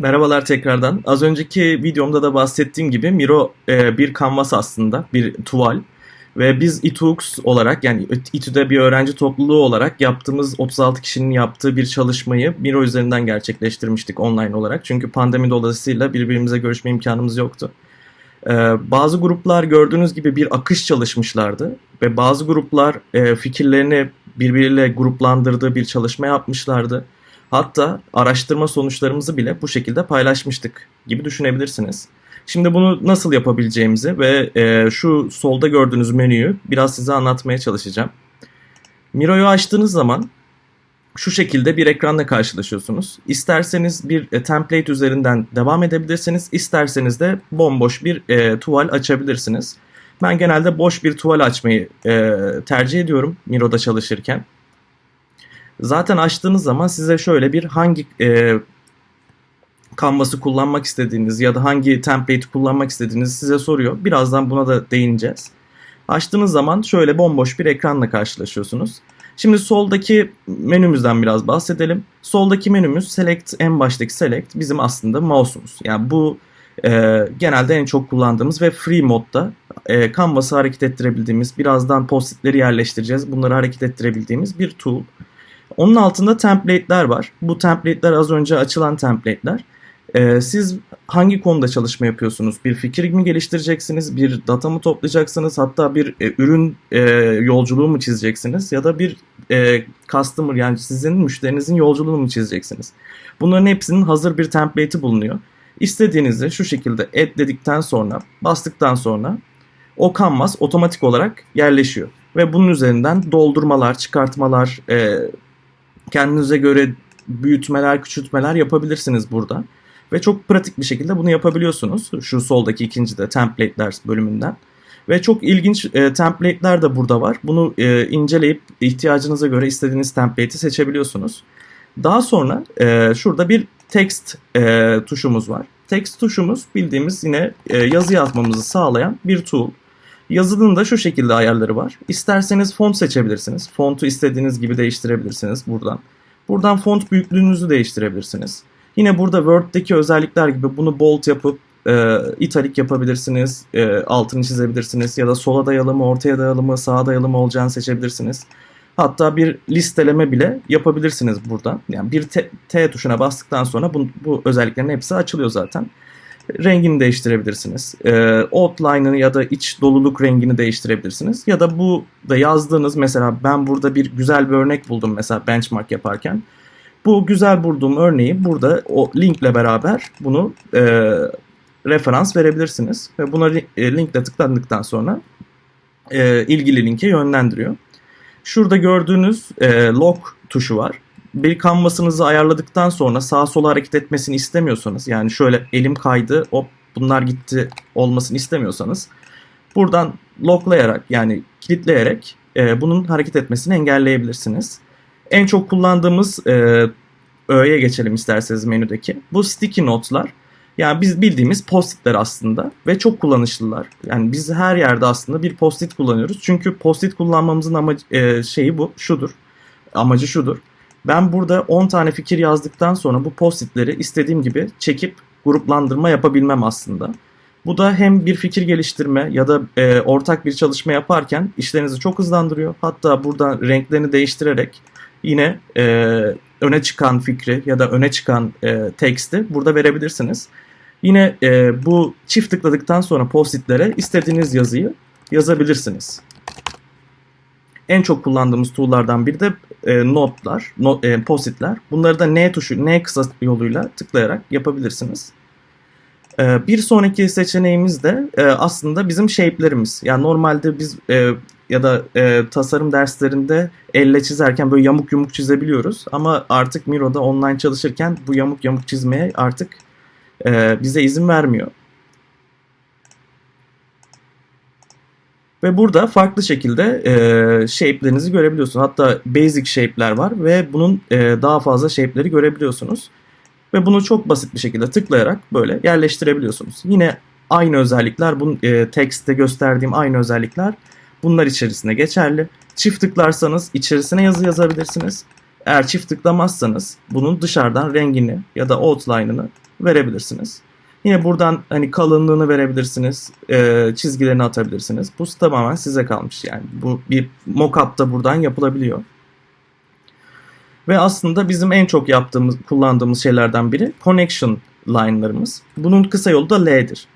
Merhabalar tekrardan. Az önceki videomda da bahsettiğim gibi Miro e, bir kanvas aslında, bir tuval. Ve biz İTUX olarak yani İTÜ'de bir öğrenci topluluğu olarak yaptığımız 36 kişinin yaptığı bir çalışmayı Miro üzerinden gerçekleştirmiştik online olarak. Çünkü pandemi dolayısıyla birbirimize görüşme imkanımız yoktu. Ee, bazı gruplar gördüğünüz gibi bir akış çalışmışlardı ve bazı gruplar e, fikirlerini birbiriyle gruplandırdığı bir çalışma yapmışlardı. Hatta araştırma sonuçlarımızı bile bu şekilde paylaşmıştık gibi düşünebilirsiniz. Şimdi bunu nasıl yapabileceğimizi ve e, şu solda gördüğünüz menüyü biraz size anlatmaya çalışacağım. Miro'yu açtığınız zaman şu şekilde bir ekranla karşılaşıyorsunuz. İsterseniz bir e, template üzerinden devam edebilirsiniz. İsterseniz de bomboş bir e, tuval açabilirsiniz. Ben genelde boş bir tuval açmayı e, tercih ediyorum Miro'da çalışırken. Zaten açtığınız zaman size şöyle bir hangi e, kanvası kullanmak istediğiniz ya da hangi template'i kullanmak istediğinizi size soruyor. Birazdan buna da değineceğiz. Açtığınız zaman şöyle bomboş bir ekranla karşılaşıyorsunuz. Şimdi soldaki menümüzden biraz bahsedelim. Soldaki menümüz Select, en baştaki Select bizim aslında mouse'umuz. Yani bu e, genelde en çok kullandığımız ve free modda e, Canvas'ı hareket ettirebildiğimiz, birazdan postitleri yerleştireceğiz. Bunları hareket ettirebildiğimiz bir tool. Onun altında template'ler var. Bu template'ler az önce açılan template'ler. Ee, siz hangi konuda çalışma yapıyorsunuz? Bir fikir mi geliştireceksiniz? Bir data mı toplayacaksınız? Hatta bir e, ürün e, yolculuğu mu çizeceksiniz? Ya da bir e, customer yani sizin müşterinizin yolculuğunu mu çizeceksiniz? Bunların hepsinin hazır bir template'i bulunuyor. İstediğinizi şu şekilde add dedikten sonra, bastıktan sonra o canvas otomatik olarak yerleşiyor. Ve bunun üzerinden doldurmalar, çıkartmalar, e, kendinize göre büyütmeler, küçültmeler yapabilirsiniz burada. Ve çok pratik bir şekilde bunu yapabiliyorsunuz. Şu soldaki ikinci de template'ler bölümünden. Ve çok ilginç e, template'ler de burada var. Bunu e, inceleyip ihtiyacınıza göre istediğiniz template'i seçebiliyorsunuz. Daha sonra e, şurada bir text e, tuşumuz var. Text tuşumuz bildiğimiz yine e, yazı yazmamızı sağlayan bir tool. Yazının da şu şekilde ayarları var. İsterseniz font seçebilirsiniz. Fontu istediğiniz gibi değiştirebilirsiniz buradan. Buradan font büyüklüğünüzü değiştirebilirsiniz. Yine burada Word'deki özellikler gibi bunu bold yapıp e, italik yapabilirsiniz, e, altını çizebilirsiniz ya da sola dayalı mı, ortaya dayalı sağa dayalı mı olacağını seçebilirsiniz. Hatta bir listeleme bile yapabilirsiniz buradan. Yani bir T, T tuşuna bastıktan sonra bu, bu özelliklerin hepsi açılıyor zaten. Rengini değiştirebilirsiniz. E, outline'ını ya da iç doluluk rengini değiştirebilirsiniz. Ya da bu da yazdığınız mesela ben burada bir güzel bir örnek buldum mesela benchmark yaparken. Bu güzel bulduğum örneği burada o linkle beraber bunu e, referans verebilirsiniz. Ve buna e, linkle tıklandıktan sonra e, ilgili linke yönlendiriyor. Şurada gördüğünüz e, lock tuşu var. Bir kanvasınızı ayarladıktan sonra sağa sola hareket etmesini istemiyorsanız yani şöyle elim kaydı hop bunlar gitti olmasını istemiyorsanız buradan locklayarak yani kilitleyerek e, bunun hareket etmesini engelleyebilirsiniz. En çok kullandığımız e, öğeye geçelim isterseniz menüdeki. Bu sticky notlar. Yani biz bildiğimiz postitler aslında ve çok kullanışlılar. Yani biz her yerde aslında bir postit kullanıyoruz. Çünkü postit kullanmamızın amacı e, şeyi bu, şudur. Amacı şudur. Ben burada 10 tane fikir yazdıktan sonra bu postitleri istediğim gibi çekip gruplandırma yapabilmem aslında. Bu da hem bir fikir geliştirme ya da e, ortak bir çalışma yaparken işlerinizi çok hızlandırıyor. Hatta burada renklerini değiştirerek yine e, öne çıkan fikri ya da öne çıkan e, teksti burada verebilirsiniz. Yine e, bu çift tıkladıktan sonra postitlere istediğiniz yazıyı yazabilirsiniz. En çok kullandığımız tool'lardan biri de e, notlar, not, e, postitler. Bunları da N tuşu, N kısa yoluyla tıklayarak yapabilirsiniz. E, bir sonraki seçeneğimiz de e, aslında bizim shape'lerimiz. Yani normalde biz e, ya da e, tasarım derslerinde elle çizerken böyle yamuk yumuk çizebiliyoruz. Ama artık Miro'da online çalışırken bu yamuk yamuk çizmeye artık e, bize izin vermiyor. Ve burada farklı şekilde e, shape'lerinizi görebiliyorsunuz. Hatta basic shape'ler var ve bunun e, daha fazla shape'leri görebiliyorsunuz. Ve bunu çok basit bir şekilde tıklayarak böyle yerleştirebiliyorsunuz. Yine aynı özellikler, bu e, text'te gösterdiğim aynı özellikler bunlar içerisinde geçerli. Çift tıklarsanız içerisine yazı yazabilirsiniz. Eğer çift tıklamazsanız bunun dışarıdan rengini ya da outline'ını verebilirsiniz. Yine buradan hani kalınlığını verebilirsiniz, e, çizgilerini atabilirsiniz. Bu tamamen size kalmış yani. Bu bir mockup da buradan yapılabiliyor. Ve aslında bizim en çok yaptığımız, kullandığımız şeylerden biri connection line'larımız. Bunun kısa yolu da L'dir.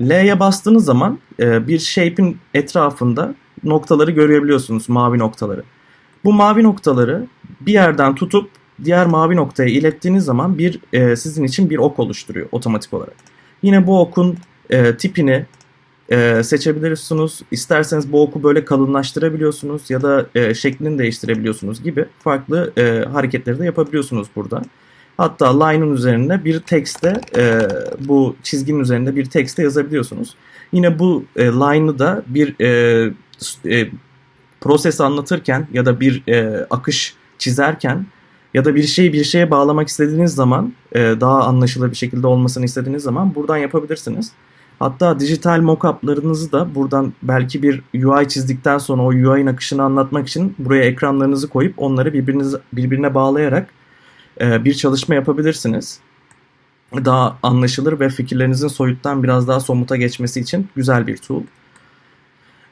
L'ye bastığınız zaman e, bir shape'in etrafında noktaları görebiliyorsunuz, mavi noktaları. Bu mavi noktaları bir yerden tutup diğer mavi noktaya ilettiğiniz zaman bir e, sizin için bir ok oluşturuyor otomatik olarak. Yine bu okun e, tipini e, seçebilirsiniz. İsterseniz bu oku böyle kalınlaştırabiliyorsunuz ya da e, şeklini değiştirebiliyorsunuz gibi farklı e, hareketleri de yapabiliyorsunuz burada. Hatta line'ın üzerinde bir tekste e, bu çizginin üzerinde bir tekste yazabiliyorsunuz. Yine bu e, line'ı da bir e, e, proses anlatırken ya da bir e, akış çizerken ya da bir şeyi bir şeye bağlamak istediğiniz zaman e, daha anlaşılır bir şekilde olmasını istediğiniz zaman buradan yapabilirsiniz. Hatta dijital mockup'larınızı da buradan belki bir UI çizdikten sonra o UI'nin akışını anlatmak için buraya ekranlarınızı koyup onları birbirinize, birbirine bağlayarak e, bir çalışma yapabilirsiniz. Daha anlaşılır ve fikirlerinizin soyuttan biraz daha somuta geçmesi için güzel bir tool.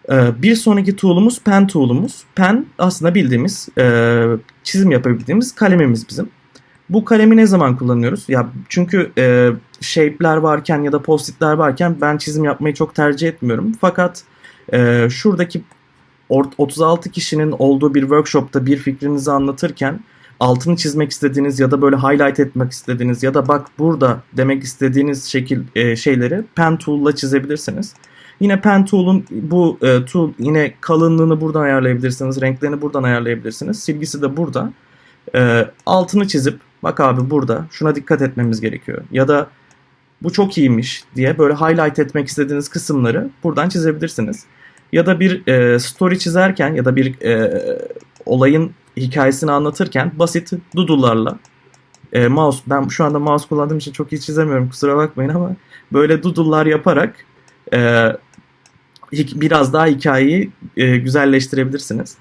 E, bir sonraki tool'umuz pen tool'umuz. Pen aslında bildiğimiz e, çizim yapabildiğimiz kalemimiz bizim. Bu kalemi ne zaman kullanıyoruz? Ya çünkü e, shape'ler varken ya da post-it'ler varken ben çizim yapmayı çok tercih etmiyorum. Fakat e, şuradaki 36 kişinin olduğu bir workshop'ta bir fikrinizi anlatırken altını çizmek istediğiniz ya da böyle highlight etmek istediğiniz ya da bak burada demek istediğiniz şekil şeyleri pen tool'la çizebilirsiniz. Yine pen tool'un bu e, tool yine kalınlığını buradan ayarlayabilirsiniz, renklerini buradan ayarlayabilirsiniz. Silgisi de burada. E, altını çizip bak abi burada şuna dikkat etmemiz gerekiyor. Ya da bu çok iyiymiş diye böyle highlight etmek istediğiniz kısımları buradan çizebilirsiniz. Ya da bir e, story çizerken ya da bir e, olayın hikayesini anlatırken basit doodle'larla e, mouse ben şu anda mouse kullandığım için çok iyi çizemiyorum kusura bakmayın ama böyle doodle'lar yaparak e, biraz daha hikayeyi e, güzelleştirebilirsiniz.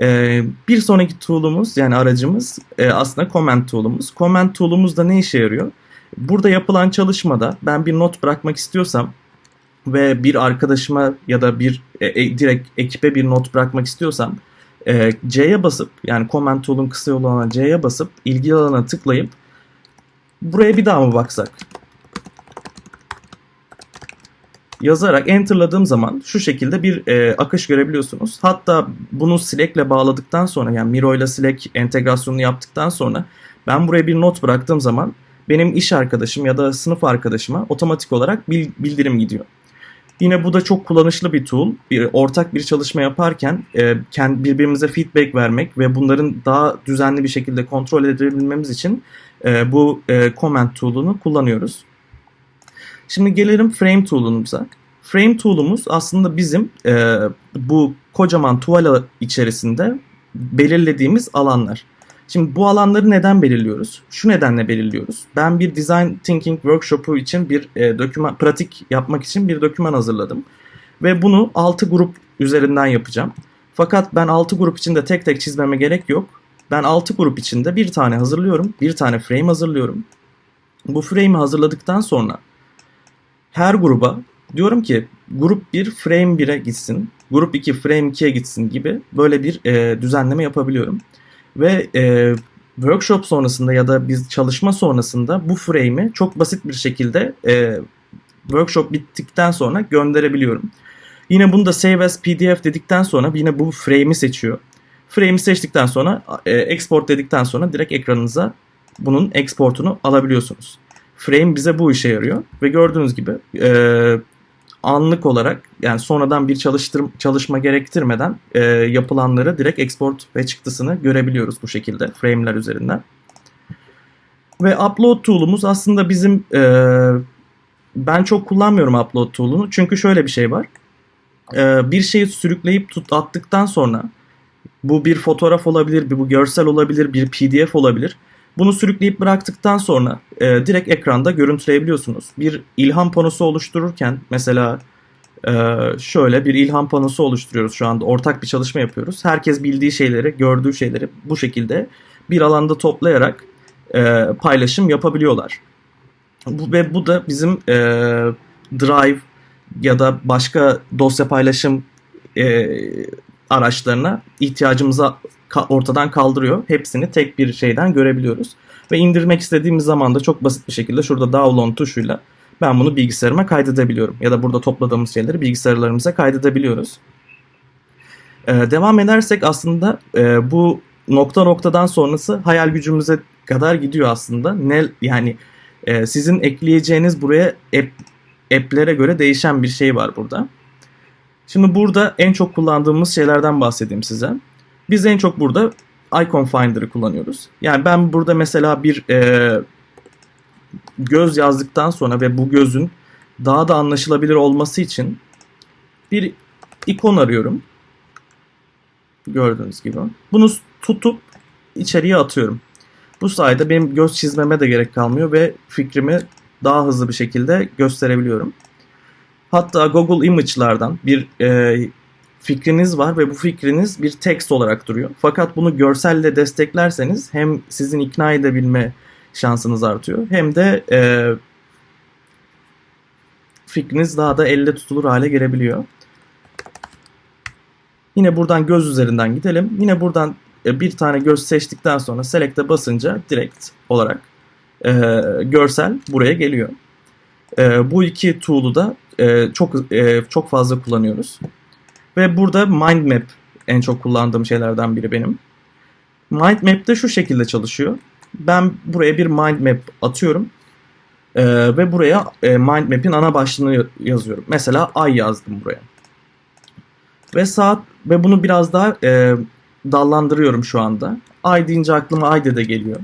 E, bir sonraki tool'umuz yani aracımız e, aslında comment tool'umuz. Comment tool'umuz da ne işe yarıyor? Burada yapılan çalışmada ben bir not bırakmak istiyorsam ve bir arkadaşıma ya da bir e, e, direkt ekibe bir not bırakmak istiyorsam e, C'ye basıp yani comment tool'un kısa yolu olan C'ye basıp ilgili alana tıklayıp buraya bir daha mı baksak? Yazarak enterladığım zaman şu şekilde bir e, akış görebiliyorsunuz. Hatta bunu Slack'le bağladıktan sonra yani Miro ile Slack entegrasyonunu yaptıktan sonra ben buraya bir not bıraktığım zaman benim iş arkadaşım ya da sınıf arkadaşıma otomatik olarak bildirim gidiyor. Yine bu da çok kullanışlı bir tool. Bir, ortak bir çalışma yaparken e, kendi birbirimize feedback vermek ve bunların daha düzenli bir şekilde kontrol edebilmemiz için e, bu e, comment tool'unu kullanıyoruz. Şimdi gelelim frame tool'umuza. Frame tool'umuz aslında bizim e, bu kocaman tuval içerisinde belirlediğimiz alanlar. Şimdi bu alanları neden belirliyoruz? Şu nedenle belirliyoruz. Ben bir design thinking workshop'u için bir e, doküman pratik yapmak için bir doküman hazırladım ve bunu 6 grup üzerinden yapacağım. Fakat ben 6 grup içinde tek tek çizmeme gerek yok. Ben 6 grup içinde bir tane hazırlıyorum, bir tane frame hazırlıyorum. Bu frame'i hazırladıktan sonra her gruba diyorum ki grup 1 frame 1'e gitsin, grup 2 frame 2'ye gitsin gibi böyle bir e, düzenleme yapabiliyorum. Ve e, workshop sonrasında ya da biz çalışma sonrasında bu frame'i çok basit bir şekilde e, workshop bittikten sonra gönderebiliyorum. Yine bunu da save as pdf dedikten sonra yine bu frame'i seçiyor. Frame'i seçtikten sonra e, export dedikten sonra direkt ekranınıza bunun exportunu alabiliyorsunuz. Frame bize bu işe yarıyor ve gördüğünüz gibi e, anlık olarak yani sonradan bir çalıştır, çalışma gerektirmeden e, yapılanları direkt export ve çıktısını görebiliyoruz bu şekilde frame'ler üzerinden. Ve upload tool'umuz aslında bizim e, ben çok kullanmıyorum upload tool'unu çünkü şöyle bir şey var. E, bir şeyi sürükleyip tut, attıktan sonra bu bir fotoğraf olabilir, bu görsel olabilir, bir pdf olabilir. Bunu sürükleyip bıraktıktan sonra e, direkt ekranda görüntüleyebiliyorsunuz. Bir ilham panosu oluştururken mesela e, şöyle bir ilham panosu oluşturuyoruz şu anda. Ortak bir çalışma yapıyoruz. Herkes bildiği şeyleri, gördüğü şeyleri bu şekilde bir alanda toplayarak e, paylaşım yapabiliyorlar. Bu, ve bu da bizim e, Drive ya da başka dosya paylaşım e, araçlarına ihtiyacımıza ortadan kaldırıyor. Hepsini tek bir şeyden görebiliyoruz. Ve indirmek istediğimiz zaman da çok basit bir şekilde şurada download tuşuyla ben bunu bilgisayarıma kaydedebiliyorum. Ya da burada topladığımız şeyleri bilgisayarlarımıza kaydedebiliyoruz. Ee, devam edersek aslında e, bu nokta noktadan sonrası hayal gücümüze kadar gidiyor aslında. Ne yani e, sizin ekleyeceğiniz buraya app, app'lere göre değişen bir şey var burada. Şimdi burada en çok kullandığımız şeylerden bahsedeyim size. Biz en çok burada Icon Finder'ı kullanıyoruz. Yani ben burada mesela bir e, göz yazdıktan sonra ve bu gözün daha da anlaşılabilir olması için bir ikon arıyorum. Gördüğünüz gibi. Bunu tutup içeriye atıyorum. Bu sayede benim göz çizmeme de gerek kalmıyor ve fikrimi daha hızlı bir şekilde gösterebiliyorum. Hatta Google Image'lardan bir e, fikriniz var ve bu fikriniz bir text olarak duruyor. Fakat bunu görselle desteklerseniz hem sizin ikna edebilme şansınız artıyor hem de e, fikriniz daha da elle tutulur hale gelebiliyor. Yine buradan göz üzerinden gidelim. Yine buradan e, bir tane göz seçtikten sonra select'e basınca direkt olarak e, görsel buraya geliyor. E, bu iki tool'u da e, çok e, çok fazla kullanıyoruz. Ve burada mind map en çok kullandığım şeylerden biri benim. Mind map de şu şekilde çalışıyor. Ben buraya bir mind map atıyorum. E, ve buraya e, mind map'in ana başlığını yazıyorum. Mesela ay yazdım buraya. Ve saat ve bunu biraz daha e, dallandırıyorum şu anda. Ay deyince aklıma Ayde de geliyor.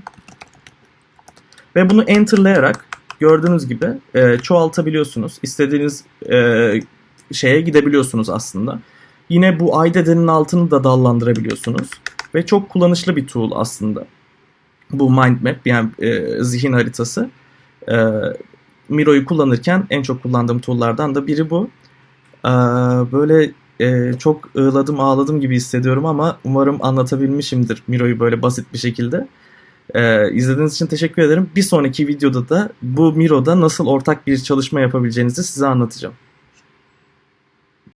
Ve bunu enterlayarak gördüğünüz gibi e, çoğaltabiliyorsunuz. İstediğiniz e, şeye gidebiliyorsunuz aslında. Yine bu Aydede'nin altını da dallandırabiliyorsunuz. Ve çok kullanışlı bir tool aslında. Bu mind map yani e, zihin haritası. E, Miro'yu kullanırken en çok kullandığım tool'lardan da biri bu. E, böyle e, çok ığladım ağladım gibi hissediyorum ama umarım anlatabilmişimdir Miro'yu böyle basit bir şekilde. E, izlediğiniz için teşekkür ederim. Bir sonraki videoda da bu Miro'da nasıl ortak bir çalışma yapabileceğinizi size anlatacağım.